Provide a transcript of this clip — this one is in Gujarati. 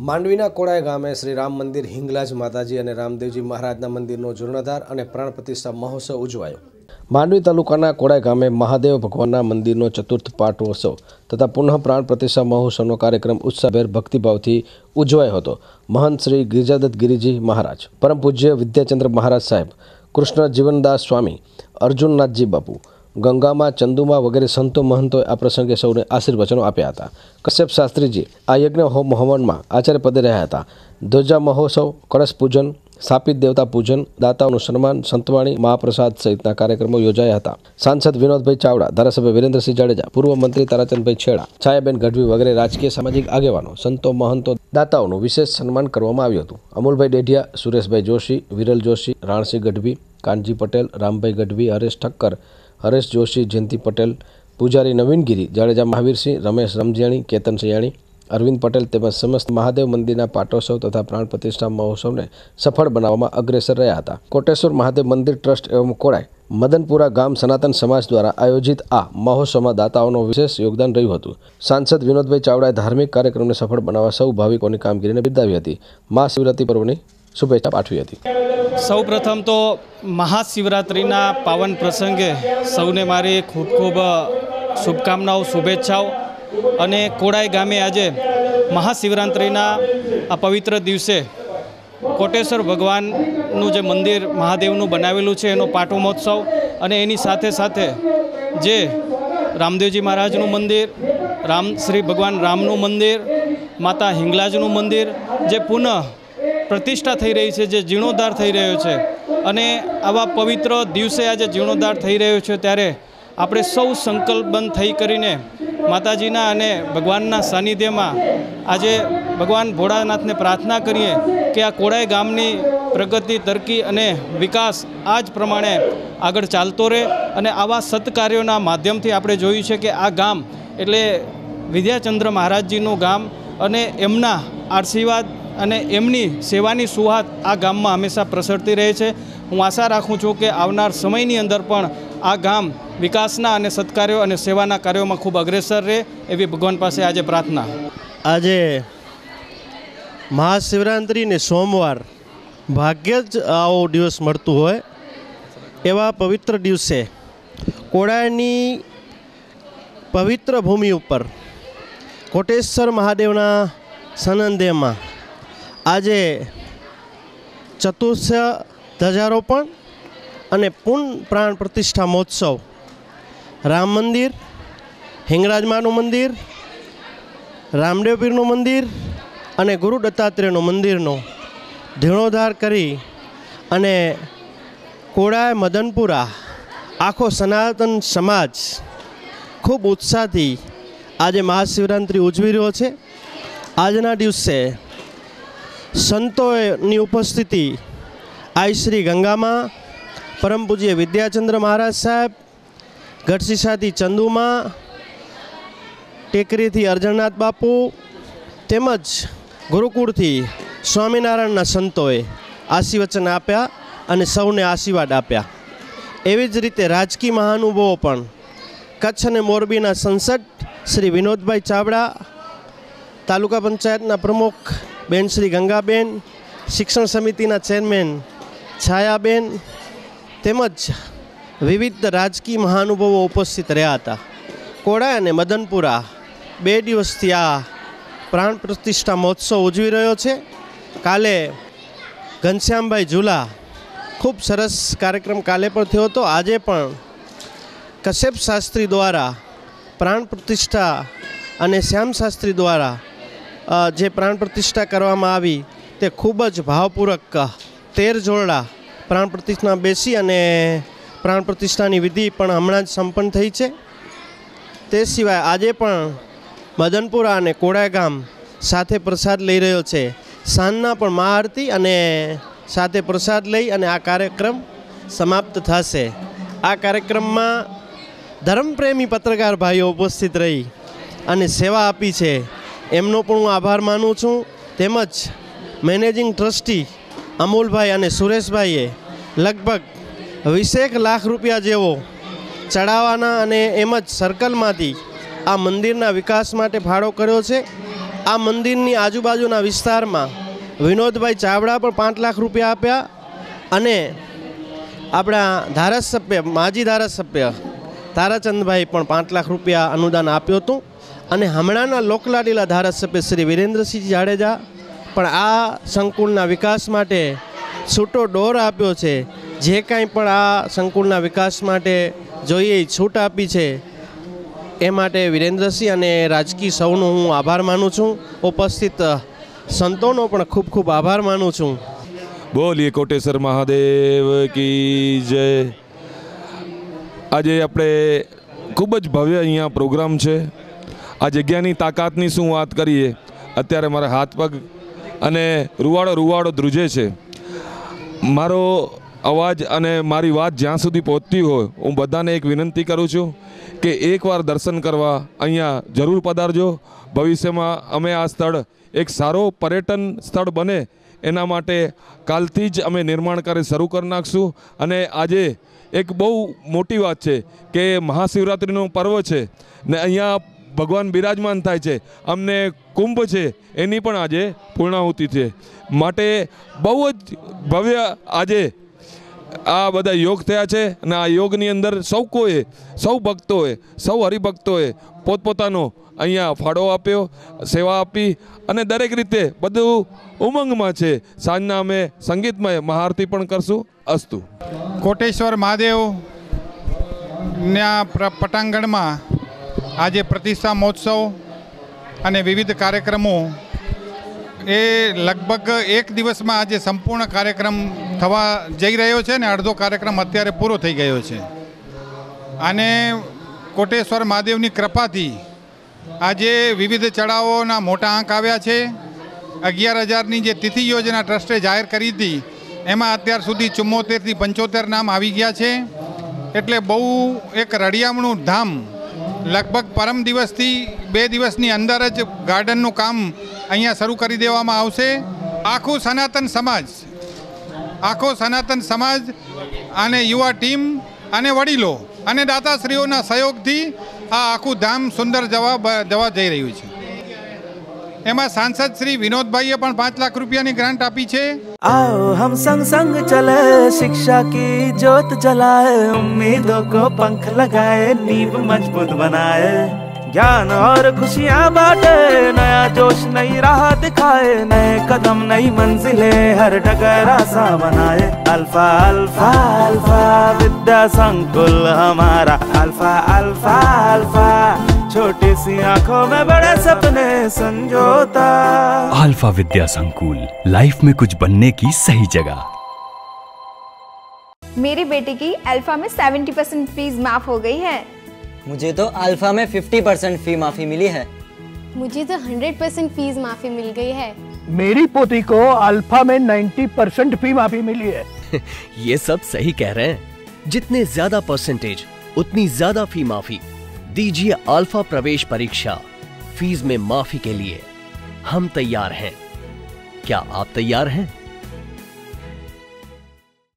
માંડવીના કોડાય ગામે શ્રી રામ મંદિર, હિંગલાજ માતાજી અને રામદેવજી મહારાજના મંદિરનો જીર્ણોદ્ધાર અને પ્રાણ પ્રતિષ્ઠા મહોત્સવ ઉજવાયો. માંડવી તાલુકાના કોડાય ગામે મહાદેવ ભગવાનના મંદિરનો ચતુર્થ પાટોત્સવ તથા પુનઃ પ્રાણ પ્રતિષ્ઠા મહોત્સવનો કાર્યક્રમ ઉત્સાહભેર ભક્તિભાવથી ઉજવાયો હતો. મહંત શ્રી ગિરિજાદત્ત ગિરિજી મહારાજ, પરમ પૂજ્ય વિદ્યાચંદ્ર મહારાજ સાહેબ, કૃષ્ણ જીવનદાસ સ્વામી, અર્જુનનાથજી બાપુ ગંગામાં, ચંદુમાં વગેરે સંતો, મહંતોએ આ પ્રસંગે સૌને આશીર્વચનો આપ્યા હતા. કશ્યપ શાસ્ત્રીજી આ યજ્ઞ હોમ હવનમાં આચાર્ય પદે રહ્યા હતા. ધ્વજા મહોત્સવ, કળશ પૂજન, સ્થાપિત દેવતા પૂજન, દાતાઓનું સન્માન, સંતવાણી, મહાપ્રસાદ સહિતના કાર્યક્રમો યોજાયા હતા. સાંસદ વિનોદભાઈ ચાવડા, ધારાસભ્ય વિરેન્દ્રસિંહ જાડેજા, પૂર્વ મંત્રી તારાચંદભાઈ છેડા, છાયાબેન ગઢવી વગેરે રાજકીય સામાજિક આગેવાનો, સંતો, મહંતો, દાતાઓનું વિશેષ સન્માન કરવામાં આવ્યું હતું. અમુલભાઈ ડેઢિયા, સુરેશભાઈ જોશી, વિરલ જોશી, રાણસિંહ ગઢવી, કાનજી પટેલ, રામભાઈ ગઢવી, હરેશ ઠક્કર હરેશ જોશી, જયંતિ પટેલ, પૂજારી નવીનગીરી જાડેજા મહાવીરસિંહ, રમેશ રમજિયાણી, કેતન સયાણી, અરવિંદ પટેલ તેમજ સમસ્ત મહાદેવ મંદિરના પાટોત્સવ તથા પ્રાણ પ્રતિષ્ઠા મહોત્સવને સફળ બનાવવામાં અગ્રેસર રહ્યા હતા. કોટેશ્વર મહાદેવ મંદિર ટ્રસ્ટ એવં કોડાય મદનપુરા ગામ સનાતન સમાજ દ્વારા આયોજિત આ મહોત્સવમાં દાતાઓનું વિશેષ યોગદાન રહ્યું હતું. સાંસદ વિનોદભાઈ ચાવડાએ ધાર્મિક કાર્યક્રમને સફળ બનાવવા સૌ ભાવિકોની કામગીરીને બિરદાવી હતી. મહાશિવરાત્રિ પર્વની શુભેચ્છા પાઠવી હતી. સૌ પ્રથમ તો મહાશિવરાત્રિના પાવન પ્રસંગે સૌને મારી ખૂબ ખૂબ શુભકામનાઓ, શુભેચ્છાઓ. અને કોડાઈ ગામે આજે મહાશિવરાત્રિના આ પવિત્ર દિવસે કોટેશ્વર ભગવાનનું જે મંદિર મહાદેવનું બનાવેલું છે, એનો પાટો મહોત્સવ અને એની સાથે સાથે જે રામદેવજી મહારાજનું મંદિર, રામ, શ્રી ભગવાન રામનું મંદિર, માતા હિંગલાજનું મંદિર, જે પુનઃ પ્રતિષ્ઠા થઈ રહી છે, જે જીર્ણોદ્ધાર થઈ રહ્યો છે. અને આવા પવિત્ર દિવસે આજે જીર્ણોદ્ધાર થઈ રહ્યો છે ત્યારે આપણે સૌ સંકલ્પબંધ થઈ કરીને માતાજીના અને ભગવાનના સાનિધ્યમાં આજે ભગવાન ભોળાનાથને પ્રાર્થના કરીએ કે આ કોડાઈ ગામની પ્રગતિ, તરકી અને વિકાસ આ જ પ્રમાણે આગળ ચાલતો રહે અને આવા સત્કાર્યોના માધ્યમથી આપણે જોયું છે કે આ ગામ એટલે વિદ્યાચંદ્ર મહારાજજીનું ગામ અને એમના આશીર્વાદ અને એમની સેવાની સુહાત આ ગામમાં હંમેશા પ્રસરતી રહે છે. હું આશા રાખું છું કે આવનાર સમયની અંદર પણ આ ગામ વિકાસના અને સત્કાર્યો અને સેવાના કાર્યોમાં ખૂબ અગ્રેસર રહે એવી ભગવાન પાસે આજે પ્રાર્થના. આજે મહાશિવરાત્રિને સોમવાર ભાગ્ય જ આવો દિવસ મળતું હોય એવા પવિત્ર દિવસે કોડાયની પવિત્ર ભૂમિ ઉપર કોટેશ્વર મહાદેવના સનંદેમાં આજે ચતુર્થ ધ્વજારોપણ અને પૂર્ણ પ્રાણ પ્રતિષ્ઠા મહોત્સવ. રામ મંદિર હિંગરાજમાનું મંદિર રામદેવ પીરનું મંદિર અને ગુરુ દત્તાત્રેયનું મંદિરનો ધીણોધાર કરી અને કોડાય મદનપુરા, આખો સનાતન સમાજ ખૂબ ઉત્સાહથી આજે મહાશિવરાત્રિ ઉજવી રહ્યો છે. આજના દિવસે સંતોની ઉપસ્થિતિ આઈ શ્રી ગંગામાં, પરમ પૂજ્ય વિદ્યાચંદ્ર મહારાજ સાહેબ ગઢશીશાથી ચંદુમાં, ટેકરીથી અર્જણનાથ બાપુ તેમજ ગુરુકુળથી સ્વામિનારાયણના સંતોએ આશીર્વચન આપ્યા અને સૌને આશીર્વાદ આપ્યા. એવી જ રીતે રાજકીય મહાનુભાવો પણ કચ્છ અને મોરબીના સંસદ શ્રી વિનોદભાઈ ચાવડા, તાલુકા પંચાયતના પ્રમુખ બેન શ્રી ગંગાબેન, શિક્ષણ સમિતિના ચેરમેન છાયાબેન તેમજ વિવિધ રાજકીય મહાનુભાવો ઉપસ્થિત રહ્યા હતા. કોડા અને મદનપુરા બે દિવસથી આ પ્રાણ પ્રતિષ્ઠા મહોત્સવ ઉજવી રહ્યો છે. કાલે ઘનશ્યામભાઈ ઝુલા ખૂબ સરસ કાર્યક્રમ કાલે પણ થયો હતો. આજે પણ કશ્યપ શાસ્ત્રી દ્વારા પ્રાણ પ્રતિષ્ઠા અને શ્યામ શાસ્ત્રી દ્વારા જે પ્રાણ પ્રતિષ્ઠા કરવામાં આવી, તે ખૂબ જ ભાવપૂર્વક તેર જોરડા પ્રાણ પ્રતિષ્ઠા બેસી અને પ્રાણ પ્રતિષ્ઠાની વિધિ પણ હમણાં જ સંપન્ન થઈ છે. તે સિવાય આજે પણ મદનપુરા અને કોડા ગામ સાથે પ્રસાદ લઈ રહ્યો છે. સાંજના પણ મહાઆરતી અને સાથે પ્રસાદ લઈ અને આ કાર્યક્રમ સમાપ્ત થશે. આ કાર્યક્રમમાં ધર્મપ્રેમી પત્રકાર ભાઈઓ ઉપસ્થિત રહી અને સેવા આપી છે. એમનો પણ હું આભાર માનું છું. તેમજ મેનેજિંગ ટ્રસ્ટી અમૂલભાઈ અને સુરેશભાઈએ લગભગ વીસેક લાખ રૂપિયા જેવો ચડાવવાના અને એમ જ સર્કલમાંથી આ મંદિરના વિકાસ માટે ફાળો કર્યો છે. આ મંદિરની આજુબાજુના વિસ્તારમાં વિનોદભાઈ ચાવડા પણ પાંચ લાખ રૂપિયા આપ્યા અને આપણા ધારાસભ્ય, માજી ધારાસભ્ય તારાચંદભાઈ પણ પાંચ લાખ રૂપિયા અનુદાન આપ્યું હતું. અને હમણાંના લોકલાડીલા ધારાસભ્ય શ્રી વિરેન્દ્રસિંહ જાડેજા પણ આ સંકુલના વિકાસ માટે છૂટો ડોર આપ્યો છે. જે કાંઈ પણ આ સંકુલના વિકાસ માટે જોઈએ છૂટ આપી છે, એ માટે વિરેન્દ્રસિંહ અને રાજકીય સૌનો હું આભાર માનું છું. ઉપસ્થિત સંતોનો પણ ખૂબ ખૂબ આભાર માનું છું. બોલીએ કોટેશ્વર મહાદેવ કી જય. આજે આપણે ખૂબ જ ભવ્ય અહીંયા પ્રોગ્રામ છે. આ જગ્યાની તાકાતની શું વાત કરીએ? અત્યારે મારા હાથ પગ અને રૂવાડો રૂવાડો ધ્રુજે છે. મારો અવાજ અને મારી વાત જ્યાં સુધી પહોંચતી હોય, હું બધાને એક વિનંતી કરું છું કે એકવાર દર્શન કરવા અહીંયા જરૂર પધારજો. ભવિષ્યમાં અમે આ સ્થળ એક સારો પર્યટન સ્થળ બને એના માટે કાલથી જ અમે નિર્માણ કાર્ય શરૂ કરી નાખશું. અને આજે એક બહુ મોટી વાત છે કે મહાશિવરાત્રિનું પર્વ છે ને અહીંયા ભગવાન બિરાજમાન થાય છે. અમને કુંભ છે, એની પણ આજે પૂર્ણાહુતિ છે. માટે બહુ જ ભવ્ય આજે આ બધા યોગ થયા છે અને આ યોગની અંદર સૌ કોએ સૌ ભક્તોએ, સૌ હરિભક્તોએ પોતપોતાનો અહીંયા ફાળો આપ્યો, સેવા આપી અને દરેક રીતે બધું ઉમંગમાં છે. સાંજના અમે સંગીતમય મહાઆરતી પણ કરશું. અસ્તુ. કોટેશ્વર મહાદેવ ના પટાંગણમાં આજે પ્રતિષ્ઠા મહોત્સવ અને વિવિધ કાર્યક્રમો એ લગભગ એક દિવસમાં આજે સંપૂર્ણ કાર્યક્રમ થવા જઈ રહ્યો છે ને અડધો કાર્યક્રમ અત્યારે પૂરો થઈ ગયો છે. અને કોટેશ્વર મહાદેવની કૃપાથી આજે વિવિધ ચડાવોના મોટા આંક આવ્યા છે. અગિયાર હજારની જે તિથિ યોજના ટ્રસ્ટે જાહેર કરી હતી, એમાં અત્યાર સુધી ચુમ્મોતેરથી પંચોતેર નામ આવી ગયા છે. એટલે બહુ એક રળિયામણું ધામ લગભગ પરમ દિવસથી બે દિવસની અંદર જ ગાર્ડનનું કામ અહીંયા શરૂ કરી દેવામાં આવશે. આખું સનાતન સમાજ, આખો સનાતન સમાજ અને યુવા ટીમ અને વડીલો અને દાતાશ્રીઓના સહયોગથી આ આખું ધામ સુંદર જવા જવા જઈ રહ્યું છે. એમાં સાંસદ શ્રી વિનોદભાઈએ પણ પાંચ લાખ રૂપિયાની ગ્રાન્ટ આપી છે आओ हम संग संग चले शिक्षा की जोत जलाए उम्मीदों को पंख लगाए नींव मजबूत बनाए ज्ञान और खुशियाँ बांटे नया जोश नई राह दिखाए नए कदम नई मंजिलें हर डगर आसा बनाए अल्फा अल्फा अल्फा विद्या संकुल हमारा अल्फा अल्फा अल्फा छोटी सी आँखों में बड़े सपने संजोता अल्फ़ा विद्या संकुल लाइफ में कुछ बनने की सही जगह। मेरी बेटी की अल्फ़ा में 70 परसेंट फ़ीस माफ़ हो गई है। मुझे तो अल्फ़ा में 50 परसेंट फ़ी माफ़ी मिली है। मुझे तो 100 परसेंट फ़ीस माफ़ी मिल गई है। मेरी पोती को अल्फ़ा में 90 परसेंट फ़ी माफ़ी मिली है। ये सब सही कह रहे हैं। जितने ज़्यादा परसेंटेज उतनी ज़्यादा फ़ी माफ़ी। दीजिए अल्फा प्रवेश परीक्षा फीस में माफी के लिए हम तैयार हैं क्या आप तैयार हैं